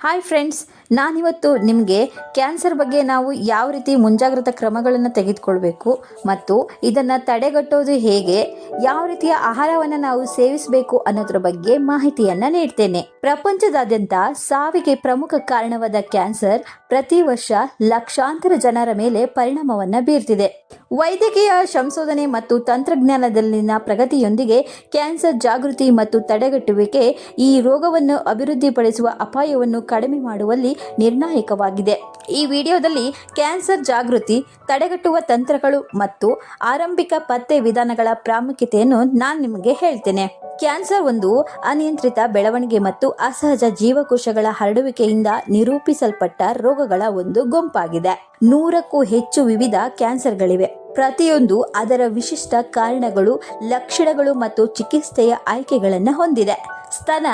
Hi friends ನಾನಿವತ್ತು ನಿಮಗೆ cancer ಬಗ್ಗೆ ನಾವು ಯಾವ ರೀತಿ ಮುಂಜಾಗ್ರತಾ ಕ್ರಮಗಳನ್ನು ತೆಗೆದುಕೊಳ್ಬೇಕು ಮತ್ತು ಇದನ್ನು ತಡೆಗಟ್ಟೋದು ಹೇಗೆ, ಯಾವ ರೀತಿಯ ಆಹಾರವನ್ನು ನಾವು ಸೇವಿಸಬೇಕು ಅನ್ನೋದ್ರ ಬಗ್ಗೆ ಮಾಹಿತಿಯನ್ನು ನೀಡ್ತೇನೆ. ಪ್ರಪಂಚದಾದ್ಯಂತ ಸಾವಿಗೆ ಪ್ರಮುಖ ಕಾರಣವಾದ ಕ್ಯಾನ್ಸರ್ ಪ್ರತಿ ವರ್ಷ ಲಕ್ಷಾಂತರ ಜನರ ಮೇಲೆ ಪರಿಣಾಮವನ್ನು ಬೀರ್ತಿದೆ. ವೈದ್ಯಕೀಯ ಸಂಶೋಧನೆ ಮತ್ತು ತಂತ್ರಜ್ಞಾನದಲ್ಲಿನ ಪ್ರಗತಿಯೊಂದಿಗೆ ಕ್ಯಾನ್ಸರ್ ಜಾಗೃತಿ ಮತ್ತು ತಡೆಗಟ್ಟುವಿಕೆ ಈ ರೋಗವನ್ನು ಅಭಿವೃದ್ಧಿಪಡಿಸುವ ಅಪಾಯವನ್ನು ಕಡಿಮೆ ಮಾಡುವಲ್ಲಿ ನಿರ್ಣಾಯಕವಾಗಿದೆ. ಈ ವಿಡಿಯೋದಲ್ಲಿ ಕ್ಯಾನ್ಸರ್ ಜಾಗೃತಿ, ತಡೆಗಟ್ಟುವ ತಂತ್ರಗಳು ಮತ್ತು ಆರಂಭಿಕ ಪತ್ತೆ ವಿಧಾನಗಳ ಪ್ರಾಮುಖ್ಯತೆಯನ್ನು ನಾನು ನಿಮಗೆ ಹೇಳ್ತೇನೆ. ಕ್ಯಾನ್ಸರ್ ಒಂದು ಅನಿಯಂತ್ರಿತ ಬೆಳವಣಿಗೆ ಮತ್ತು ಅಸಹಜ ಜೀವಕೋಶಗಳ ಹರಡುವಿಕೆಯಿಂದ ನಿರೂಪಿಸಲ್ಪಟ್ಟ ರೋಗಗಳ ಒಂದು ಗುಂಪಾಗಿದೆ. ನೂರಕ್ಕೂ ಹೆಚ್ಚು ವಿವಿಧ ಕ್ಯಾನ್ಸರ್ಗಳಿವೆ. ಪ್ರತಿಯೊಂದು ಅದರ ವಿಶಿಷ್ಟ ಕಾರಣಗಳು, ಲಕ್ಷಣಗಳು ಮತ್ತು ಚಿಕಿತ್ಸೆಯ ಆಯ್ಕೆಗಳನ್ನು ಹೊಂದಿದೆ. ಸ್ತನ,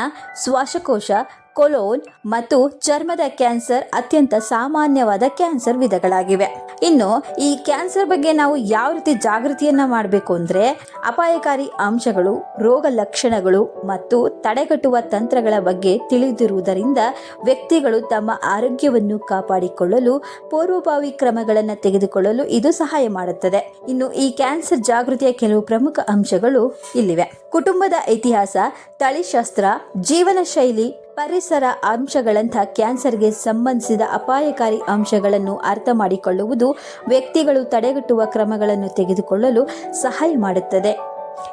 ಶ್ವಾಸಕೋಶ ಕೊಲೋನ್ ಮತ್ತು ಚರ್ಮದ ಕ್ಯಾನ್ಸರ್ ಅತ್ಯಂತ ಸಾಮಾನ್ಯವಾದ ಕ್ಯಾನ್ಸರ್ ವಿಧಗಳಾಗಿವೆ. ಇನ್ನು ಈ ಕ್ಯಾನ್ಸರ್ ಬಗ್ಗೆ ನಾವು ಯಾವ ರೀತಿ ಜಾಗೃತಿಯನ್ನ ಮಾಡಬೇಕು ಅಂದ್ರೆ ಅಪಾಯಕಾರಿ ಅಂಶಗಳು, ರೋಗ ಲಕ್ಷಣಗಳು ಮತ್ತು ತಡೆಗಟ್ಟುವ ತಂತ್ರಗಳ ಬಗ್ಗೆ ತಿಳಿದಿರುವುದರಿಂದ ವ್ಯಕ್ತಿಗಳು ತಮ್ಮ ಆರೋಗ್ಯವನ್ನು ಕಾಪಾಡಿಕೊಳ್ಳಲು, ಪೂರ್ವಭಾವಿ ಕ್ರಮಗಳನ್ನು ತೆಗೆದುಕೊಳ್ಳಲು ಇದು ಸಹಾಯ ಮಾಡುತ್ತದೆ. ಇನ್ನು ಈ ಕ್ಯಾನ್ಸರ್ ಜಾಗೃತಿಯ ಕೆಲವು ಪ್ರಮುಖ ಅಂಶಗಳು ಇಲ್ಲಿವೆ. ಕುಟುಂಬದ ಇತಿಹಾಸ, ತಳಿಶಾಸ್ತ್ರ ಜೀವನ ಶೈಲಿ ಪರಿಸರ ಅಂಶಗಳಂಥ ಕ್ಯಾನ್ಸರ್ಗೆ ಸಂಬಂಧಿಸಿದ ಅಪಾಯಕಾರಿ ಅಂಶಗಳನ್ನು ಅರ್ಥ ಮಾಡಿಕೊಳ್ಳುವುದು ವ್ಯಕ್ತಿಗಳು ತಡೆಗಟ್ಟುವ ಕ್ರಮಗಳನ್ನು ತೆಗೆದುಕೊಳ್ಳಲು ಸಹಾಯ ಮಾಡುತ್ತದೆ.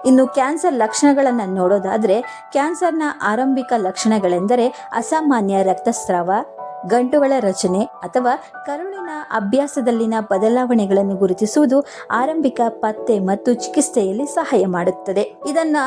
ಇನ್ನು ಕ್ಯಾನ್ಸರ್ ಲಕ್ಷಣಗಳನ್ನು ನೋಡೋದಾದರೆ, ಕ್ಯಾನ್ಸರ್ನ ಆರಂಭಿಕ ಲಕ್ಷಣಗಳೆಂದರೆ ಅಸಾಮಾನ್ಯ ರಕ್ತಸ್ರಾವ, ಗಂಟುಗಳ ರಚನೆ ಅಥವಾ ಕರುಳಿನ ಅಭ್ಯಾಸದಲ್ಲಿನ ಬದಲಾವಣೆಗಳನ್ನು ಗುರುತಿಸುವುದು ಆರಂಭಿಕ ಪತ್ತೆ ಮತ್ತು ಚಿಕಿತ್ಸೆಯಲ್ಲಿ ಸಹಾಯ ಮಾಡುತ್ತದೆ. ಇದನ್ನ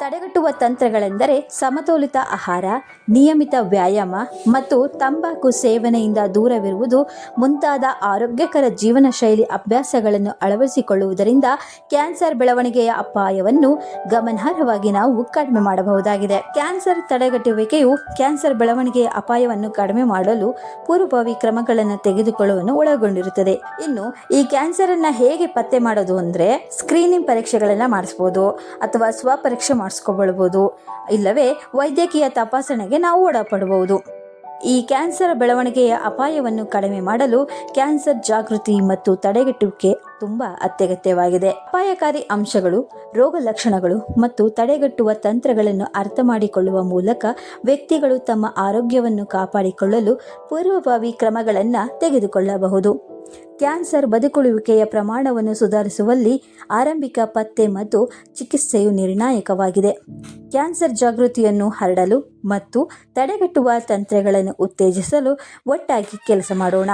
ತಡೆಗಟ್ಟುವ ತಂತ್ರಗಳೆಂದರೆ ಸಮತೋಲಿತ ಆಹಾರ, ನಿಯಮಿತ ವ್ಯಾಯಾಮ ಮತ್ತು ತಂಬಾಕು ಸೇವನೆಯಿಂದ ದೂರವಿರುವುದು, ಮುಂತಾದ ಆರೋಗ್ಯಕರ ಜೀವನ ಶೈಲಿ ಅಭ್ಯಾಸಗಳನ್ನು ಅಳವಡಿಸಿಕೊಳ್ಳುವುದರಿಂದ ಕ್ಯಾನ್ಸರ್ ಬೆಳವಣಿಗೆಯ ಅಪಾಯವನ್ನು ಗಮನಾರ್ಹವಾಗಿ ನಾವು ಕಡಿಮೆ ಮಾಡಬಹುದಾಗಿದೆ. ಕ್ಯಾನ್ಸರ್ ತಡೆಗಟ್ಟುವಿಕೆಯು ಕ್ಯಾನ್ಸರ್ ಬೆಳವಣಿಗೆಯ ಅಪಾಯವನ್ನು ಕಡಿಮೆ ಮಾಡಲು ಪೂರ್ವಭಾವಿ ಕ್ರಮಗಳನ್ನು ತೆಗೆದುಕೊಳ್ಳುವನ್ನು ಒಳಗೊಂಡಿರುತ್ತದೆ. ಇನ್ನು ಈ ಕ್ಯಾನ್ಸರ್ ಅನ್ನ ಹೇಗೆ ಪತ್ತೆ ಮಾಡೋದು ಅಂದ್ರೆ ಸ್ಕ್ರೀನಿಂಗ್ ಪರೀಕ್ಷೆಗಳನ್ನು ಮಾಡಿಸ್ಬೋದು ಅಥವಾ ಸ್ವಪರೀಕ್ಷೆ ಮಾಡಿಸ್ಕೊಳ್ಬೋದು ಇಲ್ಲವೇ, ವೈದ್ಯಕೀಯ ತಪಾಸಣೆಗೆ ನಾವು ಒಳಪಡಬಹುದು ಈ ಕ್ಯಾನ್ಸರ್ ಬೆಳವಣಿಗೆಯ ಅಪಾಯವನ್ನು ಕಡಿಮೆ ಮಾಡಲು ಕ್ಯಾನ್ಸರ್ ಜಾಗೃತಿ ಮತ್ತು ತಡೆಗಟ್ಟುವಿಕೆ ತುಂಬ ಅತ್ಯಗತ್ಯವಾಗಿದೆ. ಅಪಾಯಕಾರಿ ಅಂಶಗಳು, ರೋಗ ಲಕ್ಷಣಗಳು ಮತ್ತು ತಡೆಗಟ್ಟುವ ತಂತ್ರಗಳನ್ನು ಅರ್ಥ ಮಾಡಿಕೊಳ್ಳುವ ಮೂಲಕ ವ್ಯಕ್ತಿಗಳು ತಮ್ಮ ಆರೋಗ್ಯವನ್ನು ಕಾಪಾಡಿಕೊಳ್ಳಲು ಪೂರ್ವಭಾವಿ ಕ್ರಮಗಳನ್ನು ತೆಗೆದುಕೊಳ್ಳಬಹುದು. ಕ್ಯಾನ್ಸರ್ ಬದುಕುಳಿಯುವಿಕೆಯ ಪ್ರಮಾಣವನ್ನು ಸುಧಾರಿಸುವಲ್ಲಿ ಆರಂಭಿಕ ಪತ್ತೆ ಮತ್ತು ಚಿಕಿತ್ಸೆಯು ನಿರ್ಣಾಯಕವಾಗಿದೆ. ಕ್ಯಾನ್ಸರ್ ಜಾಗೃತಿಯನ್ನು ಹರಡಲು ಮತ್ತು ತಡೆಗಟ್ಟುವ ತಂತ್ರಗಳನ್ನು ಉತ್ತೇಜಿಸಲು ಒಟ್ಟಾಗಿ ಕೆಲಸ ಮಾಡೋಣ.